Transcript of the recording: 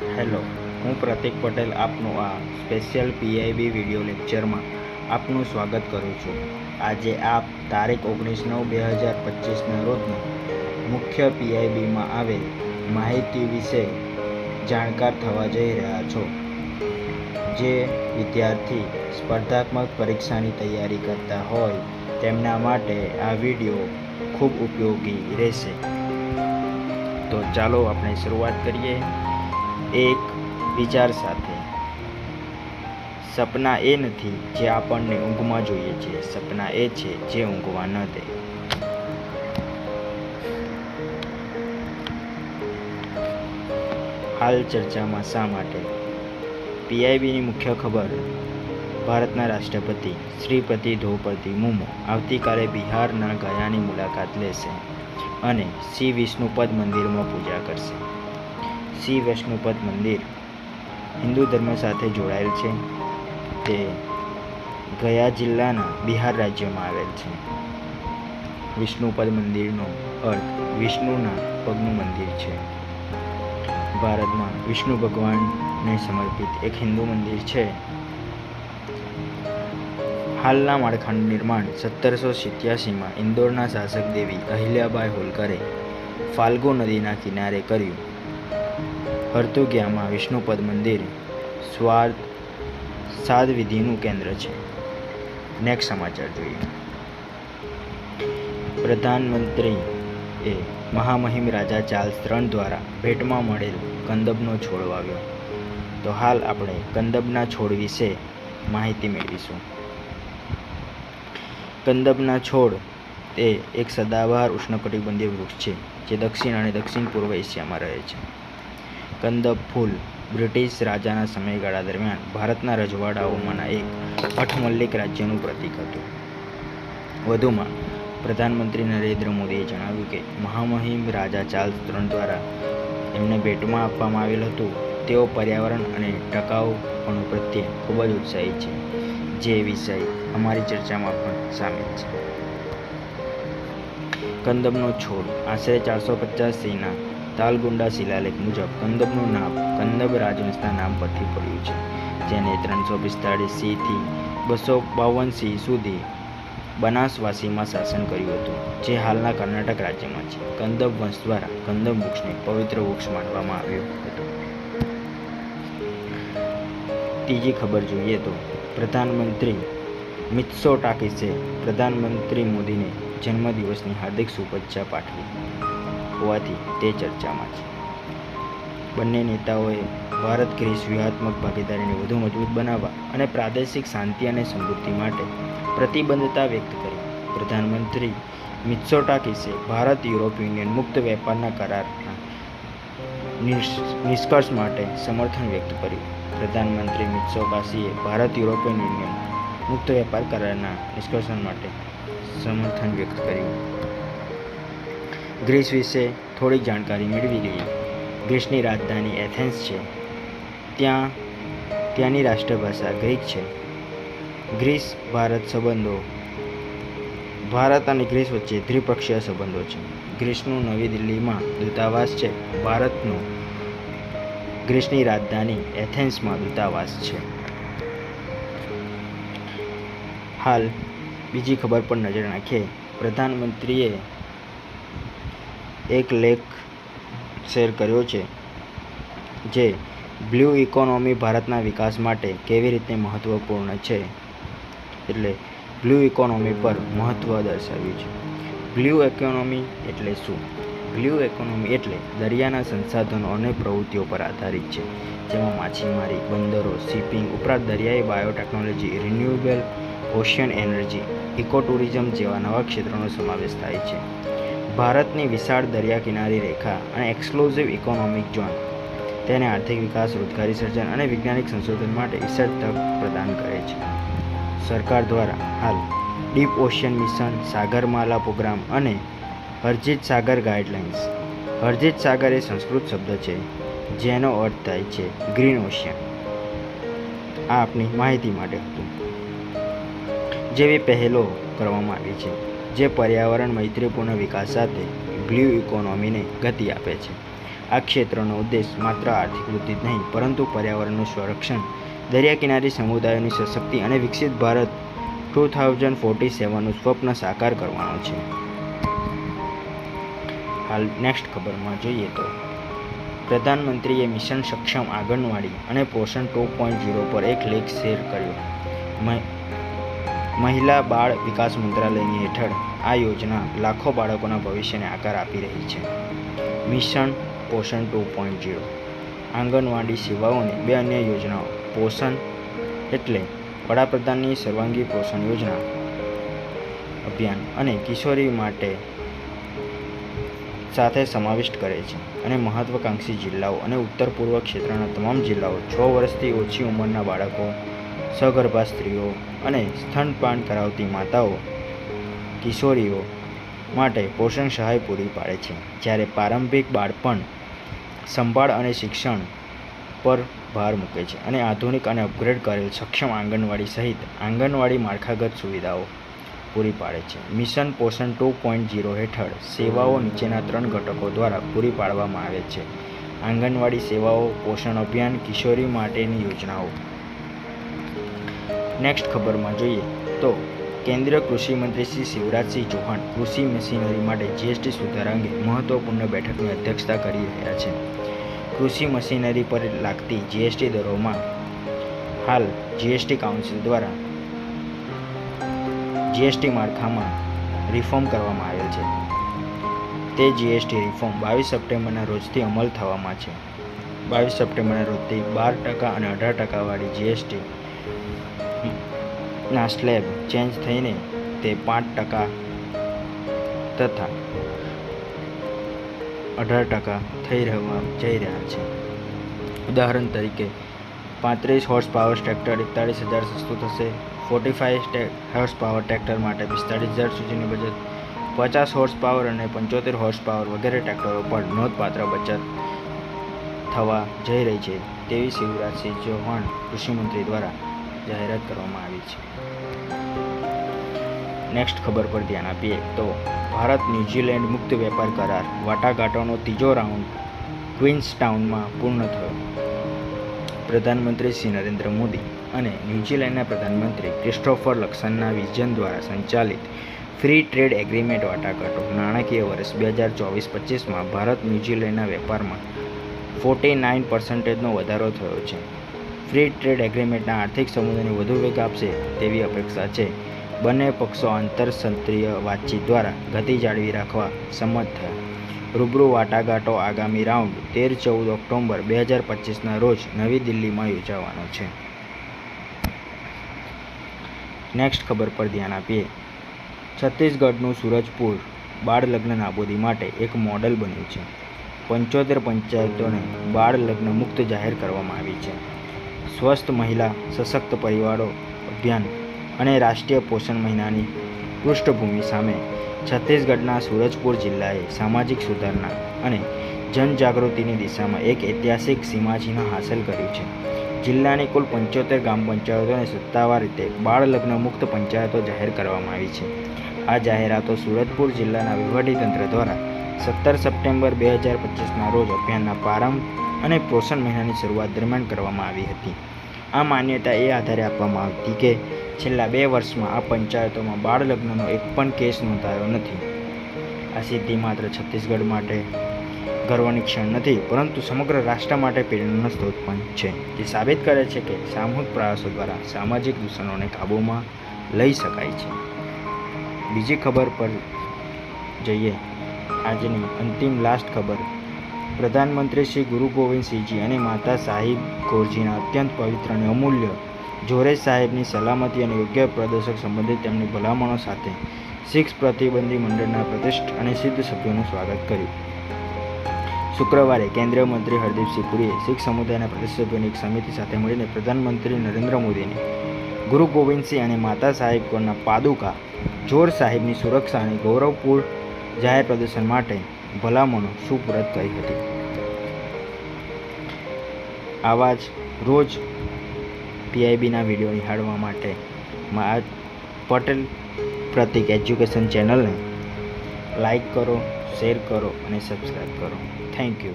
Hello, હું પ્રતિક પટેલ આપનું આ સ્પેશિયલ પીઆઈબી વીડિયો લેક્ચરમાં આપનું સ્વાગત કરું છું. આજે આપ તારીખ ઓગણીસ નવ બે હજાર પચીસના રોજના મુખ્ય પીઆઈબીમાં આવેલ માહિતી વિશે જાણકાર થવા જઈ રહ્યા છો. જે વિદ્યાર્થી સ્પર્ધાત્મક પરીક્ષાની તૈયારી કરતા હોય તેમના માટે આ વીડિયો ખૂબ ઉપયોગી રહેશે. તો ચાલો આપણે શરૂઆત કરીએ. એક વિચાર સાથે. સપના એ નથી જે આપણને ઊંઘમાં જોઈએ છે. સપના એ છે જે ઊંઘવા ન દે. હાલ ચર્ચામાં શા માટે? પીઆઈબીની મુખ્ય ખબર. ભારતના રાષ્ટ્રપતિ શ્રીપતિ દ્રૌપદી મુર્મુ આવતીકાલે બિહારના ગયાની મુલાકાત લેશે અને શ્રી વિષ્ણુપદ મંદિરમાં પૂજા કરશે. શ્રી વૈષ્ણુપદ મંદિર હિન્દુ ધર્મ સાથે જોડાયેલ છે. તે ગયા જિલ્લાના બિહાર રાજ્યમાં આવેલ છે. વિષ્ણુપદ મંદિરનો અર્થ વિષ્ણુના પગનું મંદિર છે. ભારતમાં વિષ્ણુ ભગવાનને સમર્પિત એક હિન્દુ મંદિર છે. હાલના માળખાનું નિર્માણ સત્તરસો સિત્યાસીમાં ઇન્દોરના શાસક દેવી અહિલ્યાબાઈ હોલકરે ફાલ્ગુ નદીના કિનારે કર્યું. હર્તુગ્યામાં વિષ્ણુપદ મંદિર સ્વાર્થ સાદવિધિનું કેન્દ્ર છે. નેક્સ્ટ સમાચાર જોઈએ. પ્રધાનમંત્રી એ મહામહિમ રાજા ચાર્લ્સ ત્રણ દ્વારા ભેટમાં મળેલ કંદબનો છોડ વાવ્યો તો હાલ આપણે કંદબના છોડ વિશે માહિતી મેળવીશું. કંદબના છોડ તે એક સદાબહાર ઉષ્ણકટિબંધીય વૃક્ષ છે, જે દક્ષિણ અને દક્ષિણ પૂર્વ એશિયામાં રહે છે. કંદબ ફૂલ બ્રિટિશ રાજાના સમયગાળા દરમિયાન ભારતના રજવાડાઓમાંના એક અઠમલ્લિક રાજ્યનું પ્રતીક હતું. વધુમાં, પ્રધાનમંત્રી નરેન્દ્ર મોદીએ જણાવ્યું કે મહામહિમ રાજા ચાર્લ્સ ત્રણ દ્વારા એમને ભેટમાં આપવામાં આવેલ હતું. તેઓ પર્યાવરણ અને ટકાઉપણું પ્રત્યે ખૂબ જ ઉત્સાહી છે, જે વિષય અમારી ચર્ચામાં પણ સામેલ છે. કંદબનો છોડ આશરે ચારસો પચાસ સીના તાલગુંડા શિલાલેખ મુજબ કંદબનું નામ કંદબ રાજવંશના નામ પરથી પડ્યું છે, જેને ત્રણસો પિસ્તાળીસ સીથી બસો બાવન સી સુધી બનાસવાસીમાં શાસન કર્યું હતું, જે હાલના કર્ણાટક રાજ્યમાં છે. કંદબ વંશ દ્વારા કંદબ વૃક્ષને પવિત્ર વૃક્ષ માનવામાં આવ્યું હતું. ત્રીજી ખબર જોઈએ તો પ્રધાનમંત્રી મિત્સો ટાકીસે પ્રધાનમંત્રી મોદીને જન્મદિવસની હાર્દિક શુભેચ્છા પાઠવી. હોવાથી તે ચર્ચામાં છે. બંને નેતાઓએ ભારત ગ્રીસ વ્યૂહાત્મક ભાગીદારીને વધુ મજબૂત બનાવવા અને પ્રાદેશિક શાંતિ અને સમૃદ્ધિ માટે પ્રતિબદ્ધતા વ્યક્ત કરી. પ્રધાનમંત્રી મિત્સોટાકીસે ભારત યુરોપ યુનિયન મુક્ત વેપારના કરારના નિષ્કર્ષ માટે સમર્થન વ્યક્ત કર્યું. પ્રધાનમંત્રી મિત્સોકાસીએ ભારત યુરોપિયન યુનિયન મુક્ત વેપાર કરારના નિષ્કર્ષણ માટે સમર્થન વ્યક્ત કર્યું. ગ્રીસ વિશે થોડીક જાણકારી મેળવી લઈએ. ગ્રીસની રાજધાની એથેન્સ છે. ત્યાં ત્યાંની રાષ્ટ્રભાષા ગ્રીક છે. ગ્રીસ ભારત સંબંધો. ભારત અને ગ્રીસ વચ્ચે દ્વિપક્ષીય સંબંધો છે. ગ્રીસનું નવી દિલ્હીમાં દૂતાવાસ છે. ભારતનું ગ્રીસની રાજધાની એથેન્સમાં દૂતાવાસ છે. હાલ બીજી ખબર પર નજર નાખીએ. પ્રધાનમંત્રીએ એક લેખ શેર કર્યો છે, જે બ્લુ ઇકોનોમી ભારતના વિકાસ માટે કેવી રીતે મહત્ત્વપૂર્ણ છે, એટલે બ્લુ ઇકોનોમી પર મહત્ત્વ દર્શાવ્યું છે. બ્લુ ઇકોનોમી એટલે શું? બ્લુ ઇકોનોમી એટલે દરિયાના સંસાધનો અને પ્રવૃત્તિઓ પર આધારિત છે, જેમાં માછીમારી, બંદરો, શિપિંગ ઉપરાંત દરિયાઈ biotechnology, renewable ocean energy eco tourism જેવા નવા ક્ષેત્રોનો સમાવેશ થાય છે. ભારતની વિશાળ દરિયા કિનારી રેખા અને એક્સક્લુઝિવ ઇકોનોમિક ઝોન. તેને આર્થિક વિકાસ, રોજગારી સર્જન અને વૈજ્ઞાનિક સંશોધન માટે વિશાળ તક પ્રદાન કરે છે. સરકાર દ્વારા હાલ deep ocean mission, Sagarmala program અને હરજીત સાગર ગાઈડલાઇન્સ હરજીત સાગર એ સંસ્કૃત શબ્દ છે, જેનો અર્થ થાય છે ગ્રીન ઓશિયન. આ આપની માહિતી માટે હતું. જેવી પહેલો કરવામાં આવી છે. જે પર્યાવરણ મૈત્રીપૂર્ણ વિકાસ સાથે બ્લુ ઇકોનોમીને ગતિ આપે છે. આ ક્ષેત્રનો ઉદ્દેશ માત્ર આર્થિક વૃદ્ધિ જ નહીં, પરંતુ પર્યાવરણનું સંરક્ષણ, દરિયા કિનારી સમુદાયોની સશક્તિ અને વિકસિત ભારત ટુ થાઉઝન્ડ ફોર્ટી સેવનનું સ્વપ્ન સાકાર કરવાનો છે. હાલ નેક્સ્ટ ખબરમાં જોઈએ તો, પ્રધાનમંત્રીએ મિશન સક્ષમ આંગણવાડી અને પોષણ ટુ પોઈન્ટ ઝીરો પર એક લેખ શેર કર્યો. મહિલા બાળ વિકાસ મંત્રાલયની હેઠળ આ યોજના લાખો બાળકોના ભવિષ્યને આકાર આપી રહી છે. મિશન પોષણ ટુ પોઈન્ટ ઝીરો. આંગણવાડી સેવાઓની બે અન્ય યોજનાઓ, પોષણ એટલે વડાપ્રધાનની સર્વાંગી પોષણ યોજના અભિયાન અને કિશોરી માટે સાથે સમાવિષ્ટ કરે છે અને મહત્વાકાંક્ષી જિલ્લાઓ અને ઉત્તર પૂર્વ ક્ષેત્રના તમામ જિલ્લાઓ છ વર્ષથી ઓછી ઉંમરના બાળકો સગર્ભા સ્ત્રીઓ અને સ્તનપાન કરાવતી માતાઓ કિશોરીઓ માટે પોષણ સહાય પૂરી પાડે છે. જ્યારે પ્રારંભિક બાળપણ, સંભાળ અને શિક્ષણ પર ભાર મૂકે છે અને આધુનિક અને અપગ્રેડ કરેલ સક્ષમ આંગણવાડી સહિત આંગણવાડી માળખાગત સુવિધાઓ પૂરી પાડે છે. મિશન પોષણ ટુ પોઈન્ટ ઝીરો હેઠળ સેવાઓ નીચેના ત્રણ ઘટકો દ્વારા પૂરી પાડવામાં આવે છે. આંગણવાડી સેવાઓ, પોષણ અભિયાન, કિશોરી માટેની યોજનાઓ નેક્સ્ટ ખબરમાં જોઈએ તો કેન્દ્રીય કૃષિ મંત્રી શ્રી શિવરાજસિંહ ચૌહાણ કૃષિ મશીનરી માટે જીએસટી સુધારા અંગે મહત્વપૂર્ણ બેઠકની અધ્યક્ષતા કરી રહ્યા છે. કૃષિ મશીનરી પર લાગતી જીએસટી દરોમાં હાલ જીએસટી કાઉન્સિલ દ્વારા જીએસટી માળખામાં રિફોર્મ કરવામાં આવેલ છે. તે જીએસટી રિફોર્મ બાવીસ સપ્ટેમ્બરના રોજથી અમલ થવામાં છે. બાવીસ સપ્ટેમ્બરના રોજથી બાર ટકા અને અઢાર ટકાવાળી જીએસટી ના સ્લેબ ચેન્જ થઈને તે પાંચ ટકા તથા અઢાર ટકા થઈ રહેવા જઈ રહ્યા છે. ઉદાહરણ તરીકે, પાંત્રીસ હોર્સ પાવર ટ્રેક્ટર એકતાળીસ હજાર સસ્તું થશે. Forty five horsepower tractor માટે પિસ્તાળીસ હજાર સુધીની બચત. પચાસ હોર્સ પાવર અને પંચોતેર હોર્સ પાવર વગેરે ટ્રેક્ટરો પર નોંધપાત્ર બચત થવા જઈ રહી છે તેવી શિવરાજસિંહ ચૌહાણ કૃષિમંત્રી દ્વારા. જાહેરાત કરવામાં આવી છે. નેક્સ્ટ ખબર પર ધ્યાન આપીએ તો ભારત ન્યૂઝીલેન્ડ મુક્ત વેપાર કરાર વાટાઘાટોનો ત્રીજો રાઉન્ડ ક્વીન્સટાઉનમાં પૂર્ણ થયો. પ્રધાનમંત્રી શ્રી નરેન્દ્ર મોદી અને ન્યૂઝીલેન્ડના પ્રધાનમંત્રી ક્રિસ્ટોફર લક્સનના વિઝન દ્વારા સંચાલિત ફ્રી ટ્રેડ એગ્રીમેન્ટ વાટાઘાટો. નાણાકીય વર્ષ બે હજાર ચોવીસ પચીસમાં ભારત ન્યૂઝીલેન્ડના વેપારમાં ફોર્ટી નાઇન પર્સન્ટેજનો વધારો થયો છે. ફ્રી ટ્રેડ એગ્રીમેન્ટના આર્થિક સંબંધોને વધુ વેગ આપશે તેવી અપેક્ષા છે. બંને પક્ષો આંતરસંત્રીય વાતચીત દ્વારા ગતિ જાળવી રાખવા સંમત થયા. રૂબરૂ વાટાઘાટો આગામી રાઉન્ડ તેર ચૌદ ઓક્ટોબર બે હજાર પચીસના રોજ નવી દિલ્હીમાં યોજાવાનો છે. નેક્સ્ટ ખબર પર ધ્યાન આપીએ. છત્તીસગઢનું સૂરજપુર બાળ લગ્ન નાબૂદી માટે એક મોડલ બન્યું છે. પંચોતેર પંચાયતોને બાળ લગ્ન મુક્ત જાહેર કરવામાં આવી છે. સ્વસ્થ મહિલા, સશક્ત પરિવારો અભિયાન અને રાષ્ટ્રીય પોષણ મહિનાની પૃષ્ઠભૂમિ સામે છત્તીસગઢના સૂરજપુર જિલ્લાએ સામાજિક સુધારણા અને જનજાગૃતિની દિશામાં એક ઐતિહાસિક સીમાચિહ્ન હાંસલ કર્યું છે. જિલ્લાની કુલ પંચોતેર ગ્રામ પંચાયતોને સત્તાવાર રીતે બાળ લગ્ન મુક્ત પંચાયતો જાહેર કરવામાં આવી છે. આ જાહેરાતો સુરતપુર જિલ્લાના વહીવટીતંત્ર દ્વારા સત્તર સપ્ટેમ્બર બે હજાર પચીસના રોજ અભિયાનના પ્રારંભ અને પોષણ મહિનાની શરૂઆત દરમિયાન કરવામાં આવી હતી. આ માન્યતા એ આધારે આપવામાં આવતી કે છેલ્લા બે વર્ષમાં આ પંચાયતોમાં બાળ લગ્નનો એક પણ કેસ નોંધાયો નથી. આ સિદ્ધિ માત્ર છત્તીસગઢ માટે ગર્વની ક્ષણ નથી, પરંતુ સમગ્ર રાષ્ટ્ર માટે પ્રેરણાનો સ્ત્રોત પણ છે. જે સાબિત કરે છે કે સામૂહિક પ્રયાસો દ્વારા સામાજિક દૂષણોને કાબૂમાં લઈ શકાય છે. બીજી ખબર પર જઈએ. આજની અંતિમ લાસ્ટ ખબર પ્રધાનમંત્રી શ્રી ગુરુ ગોવિંદસિંહજી અને માતા સાહિબ ગોરજીના અત્યંત પવિત્ર અને અમૂલ્ય જોરેજ સાહેબની સલામતી અને યોગ્ય પ્રદર્શક સંબંધિત તેમની ભલામણો સાથે શીખ પ્રતિબંધી મંડળના પ્રતિષ્ઠ અને સિદ્ધ સભ્યોનું સ્વાગત કર્યું. શુક્રવારે કેન્દ્રીય મંત્રી હરદીપસિંહ પુરીએ શીખ સમુદાયના પ્રતિષ્ઠ એક સમિતિ સાથે મળીને પ્રધાનમંત્રી નરેન્દ્ર મોદીને ગુરુ ગોવિંદસિંહ અને માતા સાહેબ કોરના પાદુકા જોર સાહેબની સુરક્ષા અને ગૌરવપૂર્ણ જાહેર પ્રદર્શન માટે ભલામણો સુપરત કરી હતી. આવા જ રોજ પીઆઈબીના વીડિયો નિહાળવા માટે મા પટેલ પ્રતિક એજ્યુકેશન ચેનલને લાઈક કરો, શેર કરો અને સબસ્ક્રાઈબ કરો. Thank you.